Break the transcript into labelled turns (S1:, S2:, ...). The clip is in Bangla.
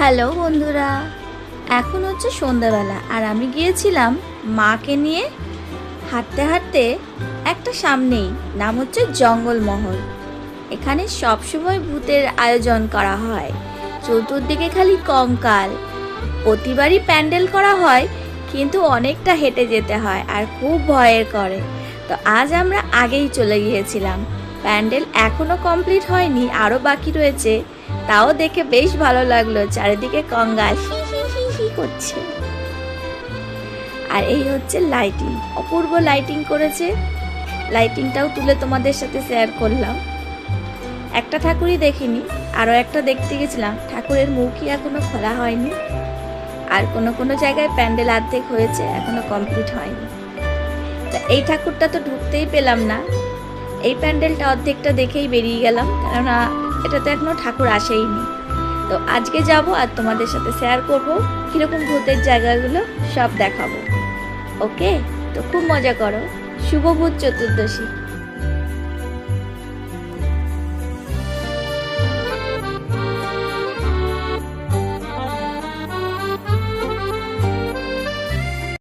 S1: হ্যালো বন্ধুরা, এখন হচ্ছে সন্ধ্যাবেলা আর আমি গিয়েছিলাম মাকে নিয়ে হাঁটতে হাঁটতে একটা সামনেই, নাম হচ্ছে জঙ্গলমহল। এখানে সবসময় ভূতের আয়োজন করা হয়। চতুর্দিকে খালি কঙ্কাল, প্রতিবারই প্যান্ডেল করা হয়, কিন্তু অনেকটা হেঁটে যেতে হয় আর খুব ভয়ের করে। তো আজ আমরা আগেই চলে গিয়েছিলাম। প্যান্ডেল এখনও কমপ্লিট হয়নি, আরও বাকি রয়েছে। তাও দেখে বেশ ভালো লাগল, চারিদিকে কঙ্গাল। হি হি হি হি করছে। আর এই হচ্ছে লাইটিং অপূর্ব লাইটিং করেছে। লাইটিংটাও তুলে তোমাদের সাথে শেয়ার করলাম। একটা ঠাকুরই দেখিনি, আরও একটা দেখতে গেছিলাম। ঠাকুরের মুখই এখনও খোলা হয়নি? আর কোনো কোনো জায়গায় প্যান্ডেল অর্ধেক হয়েছে, এখনও কমপ্লিট হয়নি। তা এই ঠাকুরটা তো ঢুকতেই পেলাম না। এই প্যান্ডেলটা অর্ধেকটা দেখেই বেরিয়ে গেলাম। কেননা এটা তো এখনও ঠাকুর আসেইনি। তো আজকে যাব আর তোমাদের সাথে শেয়ার করব কীরকম ভূতের জায়গাগুলো সব দেখাবো। ওকে তো খুব মজা করো। শুভ ভূত চতুর্দশী।